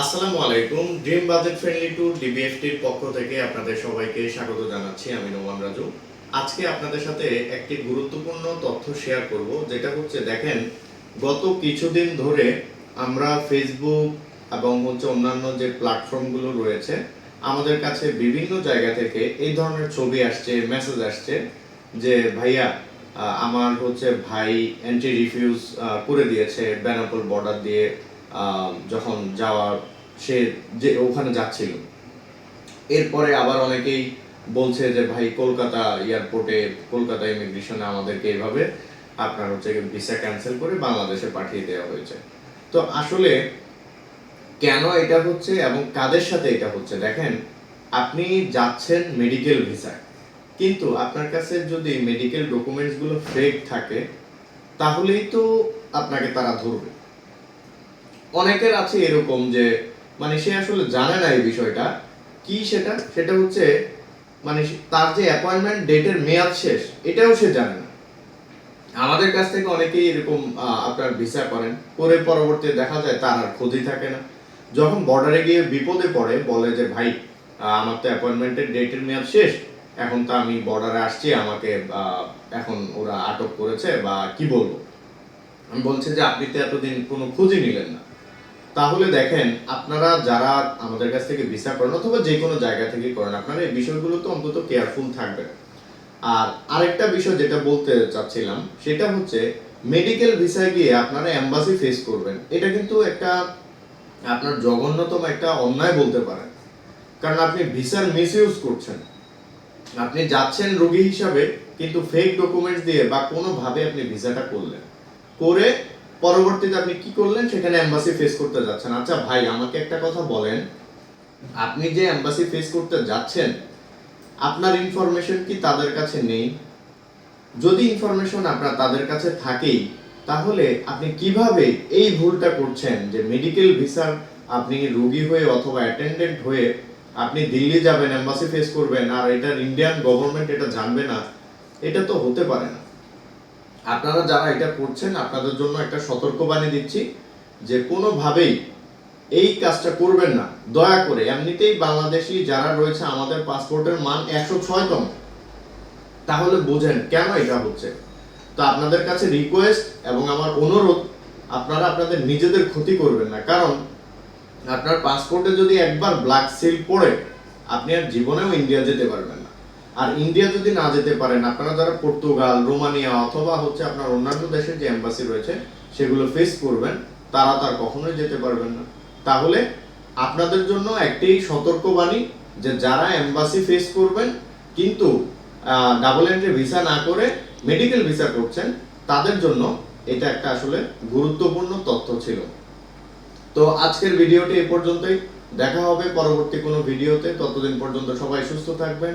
আসসালামু আলাইকুম। Dream budget friendly tour ডিবিএফটির পক্ষ থেকে আপনাদের সবাইকে স্বাগত জানাচ্ছি। আমি নোমান রাজু। আজকে আপনাদের সাথে একটি গুরুত্বপূর্ণ তথ্য শেয়ার করব, যেটা হচ্ছে দেখেন, গত কিছুদিন ধরে আমরা ফেসবুক এবং হচ্ছে অন্যান্য যে প্ল্যাটফর্মগুলো রয়েছে, আমাদের কাছে বিভিন্ন জায়গা থেকে এই ধরনের ছবি আসছে মেসেজ আসছে যে, ভাইয়া আমার হচ্ছে ভাই এন্ট্রি রিফিউজ করে দিয়েছে বেনাপোল বর্ডার দিয়ে। যখন যাওয়ার সে যে ওখানে যাচ্ছিল। এরপরে আবার অনেকেই বলছে যে, ভাই, কলকাতা এয়ারপোর্টে, কলকাতা ইমিগ্রেশনে আমাদেরকে এইভাবে আপনার হচ্ছে ভিসা ক্যান্সেল করে বাংলাদেশে পাঠিয়ে দেওয়া হয়েছে। তো আসলে কেন এটা হচ্ছে এবং কাদের সাথে এটা হচ্ছে? দেখেন, আপনি যাচ্ছেন মেডিকেল ভিসায় কিন্তু আপনার কাছে যদি মেডিকেল ডকুমেন্টসগুলো ফেক থাকে, তাহলেই তো আপনাকে তারা ধরবে। অনেকের আছে এরকম যে মানে সে আসলে জানে না এই বিষয়টা। কি সেটা? সেটা হচ্ছে মানে তার যে অ্যাপয়েন্টমেন্ট ডেটের মেয়াদ শেষ, এটাও সে জানে না। আমাদের কাছ থেকে অনেকেই এরকম আপনার ভিসা করেন। করে পরবর্তীতে দেখা যায় তার আর খোঁজই থাকে না। যখন বর্ডারে গিয়ে বিপদে পড়ে, বলে যে, ভাই আমার তো অ্যাপয়েন্টমেন্টের ডেটের মেয়াদ শেষ। এখন তো আমি বর্ডারে আসছি, আমাকে এখন ওরা আটক করেছে বা কি বলব? আমি বলছি যে, আপনি তো এতদিন কোনো খোঁজই নিলেন না। তাহলে দেখেন, আপনারা যারা আমাদের কাছ থেকে ভিসা করেন অথবা যে কোনো জায়গা থেকে করেন, আপনারা এই বিষয়গুলো তো অন্তত কেয়ারফুল থাকবেন। আর আরেকটা বিষয় যেটা বলতে চাচ্ছিলাম, সেটা হচ্ছে মেডিকেল ভিসায় গিয়ে আপনারা এম্বাসি ফেস করবেন। এটা কিন্তু একটা আপনার জঘন্যতম একটা অন্যায় বলতে পারেন। কারণ আপনি ভিসার মিস ইউজ করছেন। আপনি যাচ্ছেন রোগী হিসাবে, কিন্তু ফেক ডকুমেন্টস দিয়ে বা কোনোভাবে আপনি ভিসাটা করলেন। করে পরবর্তীতে আপনি কি করলেন? সেখানে এম্বাসি ফেস করতে যাচ্ছেন। আচ্ছা ভাই, আমাকে একটা কথা বলেন। আপনি যে এম্বাসি ফেস করতে যাচ্ছেন, আপনার ইনফরমেশন কি তাদের কাছে নেই? যদি ইনফরমেশন আপনার তাদের কাছে থাকেই, তাহলে আপনি কীভাবে এই ভুলটা করছেন? যে মেডিকেল ভিসার আপনি রোগী হয়ে অথবা অ্যাটেন্ডেন্ট হয়ে আপনি দিল্লি যাবেন এম্বাসি ফেস করবেন, আর এটার ইন্ডিয়ান গভর্নমেন্ট এটা জানবে না, এটা তো হতে পারে না। আপনারা যারা এটা করছেন, আপনাদের জন্য একটা সতর্কবাণী দিচ্ছি যে কোনোভাবেই এই কাজটা করবেন না। দয়া করে, এমনিতেই বাংলাদেশি যারা রয়েছে, আমাদের পাসপোর্টের মান একশো ছয়তম। তাহলে বোঝেন কেন এটা হচ্ছে। তো আপনাদের কাছে রিকোয়েস্ট এবং আমার অনুরোধ, আপনারা আপনাদের নিজেদের ক্ষতি করবেন না। কারণ আপনার পাসপোর্টে যদি একবার ব্ল্যাক সিল পড়ে, আপনি আর জীবনেও ইন্ডিয়া যেতে পারবেন না। আর ইন্ডিয়া যদি না যেতে পারেন, আপনারা যারা পর্তুগাল রোমানিয়া অথবা হচ্ছে আপনার অন্যান্য দেশের যে এম্বাসি রয়েছে, সেগুলো ফেস করবেন, তারা তার কখনোই যেতে পারবেন না। তাহলে আপনাদের জন্য একটি সতর্কবাণী যে যারা এম্বাসি ফেস করবেন, কিন্তু ডাবল এন্ট্রি ভিসা না করে মেডিকেল ভিসা করছেন, তাদের জন্য এটা একটা আসলে গুরুত্বপূর্ণ তথ্য ছিল। তো আজকের ভিডিওটি এ পর্যন্তই। দেখা হবে পরবর্তী কোনো ভিডিওতে। ততদিন পর্যন্ত সবাই সুস্থ থাকবেন।